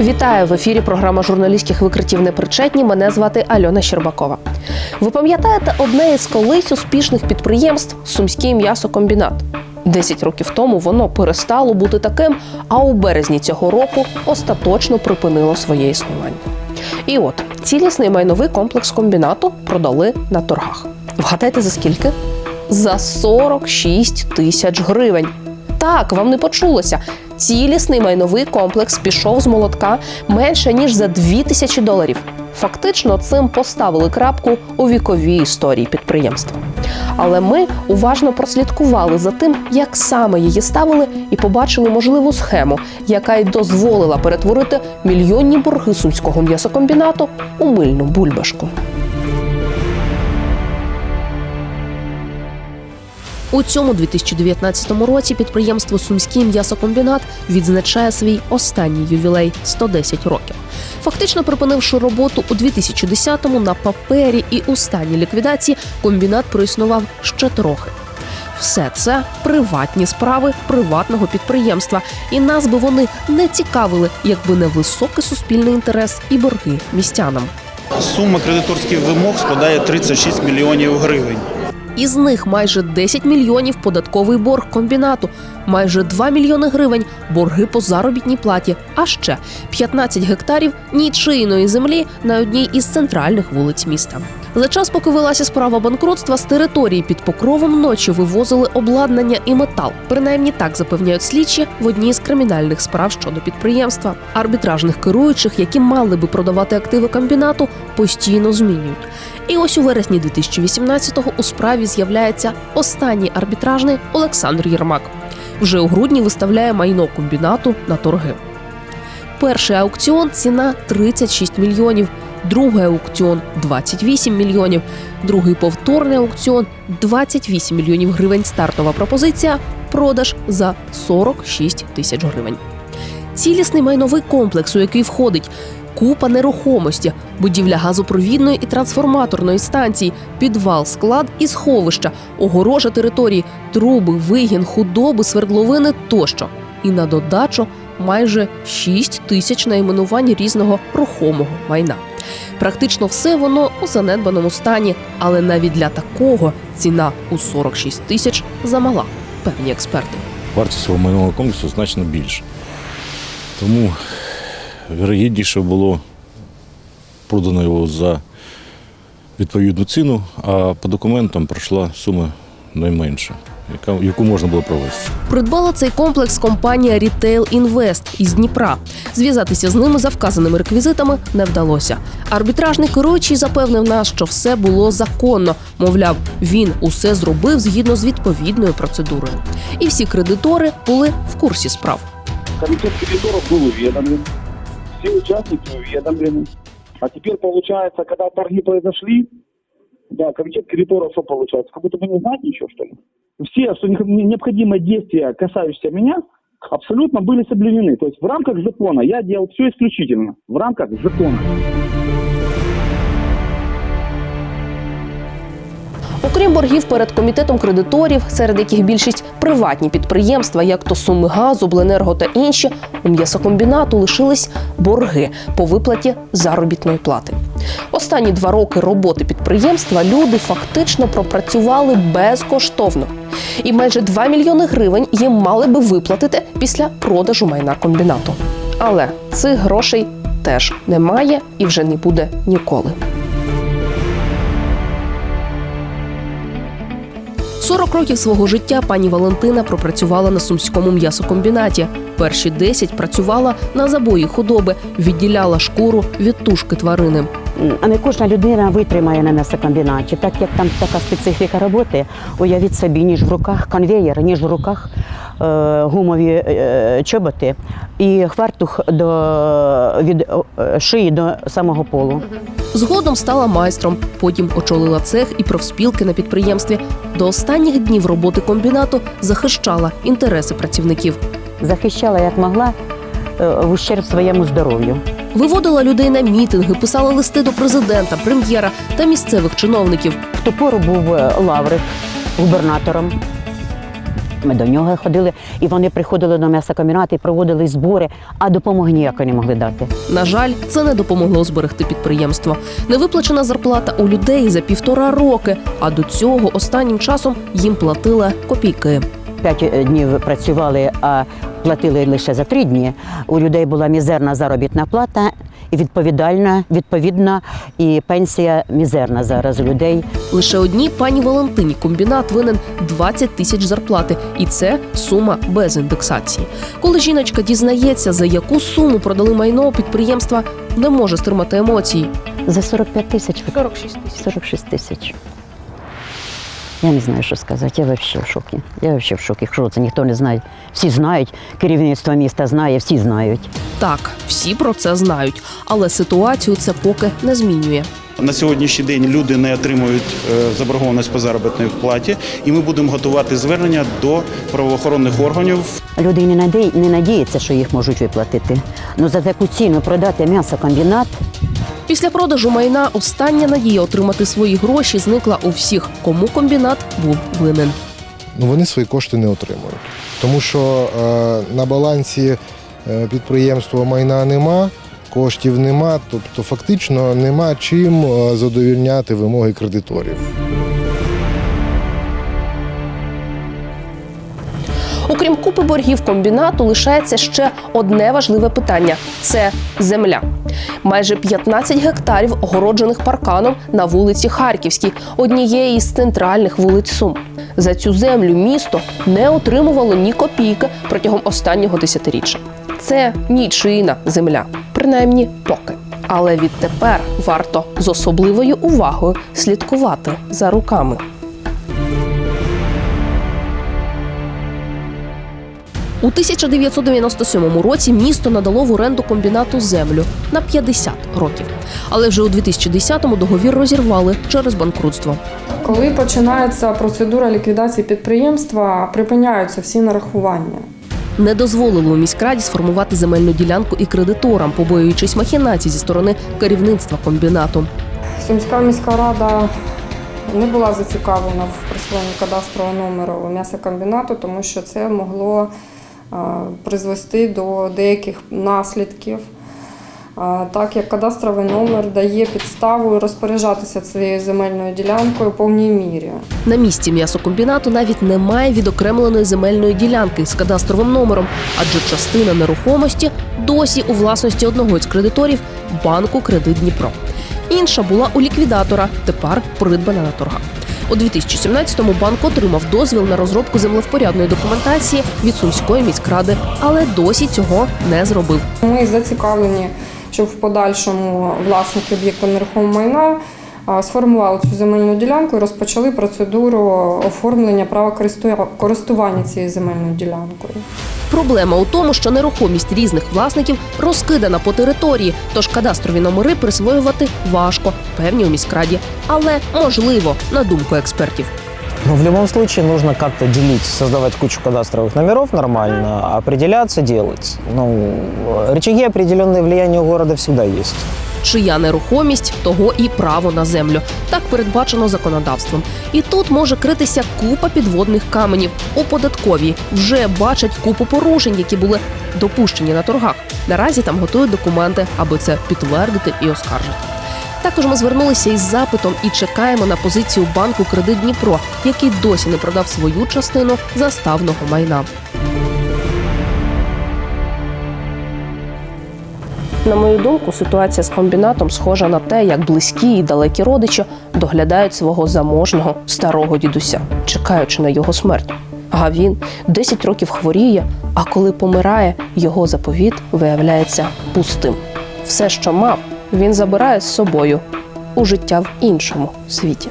Вітаю в ефірі. Програма журналістських викриттів непричетні. Мене звати Альона Щербакова. Ви пам'ятаєте одне із колись успішних підприємств Сумський м'ясокомбінат. Десять років тому воно перестало бути таким, а у березні цього року остаточно припинило своє існування. І от цілісний майновий комплекс комбінату продали на торгах. Вгадайте за скільки? За 46 тисяч гривень. Так, вам не почулося. Цілісний майновий комплекс пішов з молотка менше ніж за 2 тисячі доларів. Фактично, цим поставили крапку у віковій історії підприємства. Але ми уважно прослідкували за тим, як саме її ставили, і побачили можливу схему, яка й дозволила перетворити мільйонні борги сумського м'ясокомбінату у мильну бульбашку. У цьому 2019 році підприємство Сумський м'ясокомбінат відзначає свій останній ювілей 110 років. Фактично припинивши роботу у 2010-му на папері і у стані ліквідації, комбінат проіснував ще трохи. Все це приватні справи приватного підприємства, і нас би вони не цікавили, якби не високий суспільний інтерес і борги містянам. Сума кредиторських вимог складає 36 мільйонів гривень. Із них майже 10 мільйонів податковий борг комбінату, майже 2 мільйони гривень борги по заробітній платі, а ще 15 гектарів нічийної землі на одній із центральних вулиць міста. За час, поки велася справа банкрутства, з території під покровом ночі вивозили обладнання і метал. Принаймні так запевняють слідчі в одній з кримінальних справ щодо підприємства. Арбітражних керуючих, які мали би продавати активи комбінату, постійно змінюють. І ось у вересні 2018-го у справі з'являється останній арбітражний Олександр Єрмак. Вже у грудні виставляє майно комбінату на торги. Перший аукціон ціна 36 мільйонів, другий аукціон 28 мільйонів, другий повторний аукціон 28 мільйонів гривень. Стартова пропозиція продаж за 46 тисяч гривень. Цілісний майновий комплекс, у який входить купа нерухомості, будівля газопровідної і трансформаторної станції, підвал, склад і сховища, огорожа території, труби, вигін, худоби, свердловини тощо. І на додачу майже 6 тисяч найменувань різного рухомого майна. Практично все воно у занедбаному стані, але навіть для такого ціна у 46 тисяч замала, певні експерти. вартість цього майнового комплексу значно більша. Тому вірогідніше було продано його за відповідну ціну, а по документам пройшла сума найменша, яка, яку можна було провести. Придбала цей комплекс компанія Retail Invest із Дніпра. Зв'язатися з ними за вказаними реквізитами не вдалося. Арбітражний керуючий запевнив нас, що все було законно. Мовляв, він усе зробив згідно з відповідною процедурою. І всі кредитори були в курсі справ. Комитет кредиторов был уведомлен, все участники уведомлены. А теперь получается, когда торги произошли, да, комитет кредиторов что получается? Как будто бы не знать ничего, что ли? Все, что не- необходимые действия, касающиеся меня, абсолютно были соблюдены. То есть в рамках закона я делал все исключительно. В рамках закона. Окрім боргів перед комітетом кредиторів, серед яких більшість приватні підприємства, як то Сумигаз, Обленерго та інші, у м'ясокомбінату лишились борги по виплаті заробітної плати. Останні два роки роботи підприємства люди фактично пропрацювали безкоштовно. І майже 2 мільйони гривень їм мали би виплатити після продажу майна комбінату. Але цих грошей теж немає і вже не буде ніколи. 40 років свого життя пані Валентина пропрацювала на сумському м'ясокомбінаті. Перші 10 працювала на забої худоби, відділяла шкуру від тушки тварини. А не кожна людина витримає на м'ясокомбінаті, так як там така специфіка роботи. Уявіть собі, ніж в руках конвеєр, ніж в руках е, гумові е, чоботи і хвартух до, від е, шиї до самого полу. Згодом стала майстром, потім очолила цех і профспілки на підприємстві. До останніх днів роботи комбінату захищала інтереси працівників. Захищала як могла е, в ущерб своєму здоров'ю. Виводила людей на мітинги, писала листи до президента, прем'єра та місцевих чиновників. В ту пору був е, Лаврик губернатором. Ми до нього ходили, і вони приходили до м'ясокомбінату і проводили збори, а допомоги ніякої не могли дати. На жаль, це не допомогло зберегти підприємство. Невиплачена зарплата у людей за півтора роки, а до цього останнім часом їм платили копійки. П'ять е, днів працювали, а платили лише за три дні. У людей була мізерна заробітна плата. І відповідальна, відповідна, і пенсія мізерна зараз у людей. Лише одній пані Валентині комбінат винен 20 тисяч зарплати, і це сума без індексації. Коли жіночка дізнається, за яку суму продали майно підприємства, не може стримати емоцій. За 45 тисяч. 46 тисяч. 46 тисяч. Я не знаю, що сказати. Я взагалі в шокі. Я взагалі в шокі. Що це ніхто не знає. Всі знають, керівництво міста знає, всі знають. Так, всі про це знають, але ситуацію це поки не змінює. На сьогоднішній день люди не отримують е, заборгованість по заробітній платі, і ми будемо готувати звернення до правоохоронних органів Люди не, надій, не надіються, що їх можуть виплатити. Ну за таку ціну продати м'ясокомбінат. Після продажу майна остання надія отримати свої гроші зникла у всіх, кому комбінат був винен. ну, вони свої кошти не отримують. Тому що е, на балансі е, підприємства майна нема, коштів нема, тобто фактично нема чим е, задовільняти вимоги кредиторів. Окрім боргів комбінату, лишається ще одне важливе питання це земля. Майже 15 гектарів огороджених парканом на вулиці Харківській, однієї із центральних вулиць Сум. За цю землю місто не отримувало ні копійки протягом останнього десятиріччя. Це нічийна земля, принаймні поки. Але відтепер варто з особливою увагою слідкувати за руками. У 1997 році місто надало в оренду комбінату землю на 50 років. Але вже у 2010-му договір розірвали через банкрутство. Коли починається процедура ліквідації підприємства, припиняються всі нарахування. Не дозволили у міськраді сформувати земельну ділянку і кредиторам, побоюючись махінацій зі сторони керівництва комбінату. Сумська міська рада не була зацікавлена в присвоєнні кадастрового номеру м'ясокомбінату, тому що це могло призвести до деяких наслідків. Е, Так як кадастровий номер дає підставу розпоряджатися цією земельною ділянкою в повній мірі. На місці м'ясокомбінату навіть немає відокремленої земельної ділянки з кадастровим номером, адже частина нерухомості досі у власності одного із кредиторів банку Кредит Дніпро. Інша була у ліквідатора, тепер придбана на торгах. У 2017-му банк отримав дозвіл на розробку землевпорядної документації від Сумської міськради, але досі цього не зробив. Ми зацікавлені, щоб в подальшому власники об'єкту нерухомого майна сформували цю земельну ділянку і розпочали процедуру оформлення права користу- користування цією земельною ділянкою. Проблема у тому, що нерухомість різних власників розкидана по території, тож кадастрові номери присвоювати важко, певні у міськраді, але можливо, на думку експертів. Но в любом случае нужно как-то делить, создавать кучу кадастровых номеров нормально, определяться, делать. Ну, рычаги определенные влияния у города всегда есть. Чия нерухомість, того і право на землю. Так передбачено законодавством. І тут може критися купа підводних каменів. У податковій вже бачать купу порушень, які були допущені на торгах. Наразі там готують документи, аби це підтвердити і оскаржити. Також ми звернулися із запитом і чекаємо на позицію банку Кредит Дніпро, який досі не продав свою частину заставного майна. На мою думку, ситуація з комбінатом схожа на те, як близькі і далекі родичі доглядають свого заможного старого дідуся, чекаючи на його смерть. А він 10 років хворіє, а коли помирає, його заповіт виявляється пустим. Все, що мав, він забирає з собою у життя в іншому світі.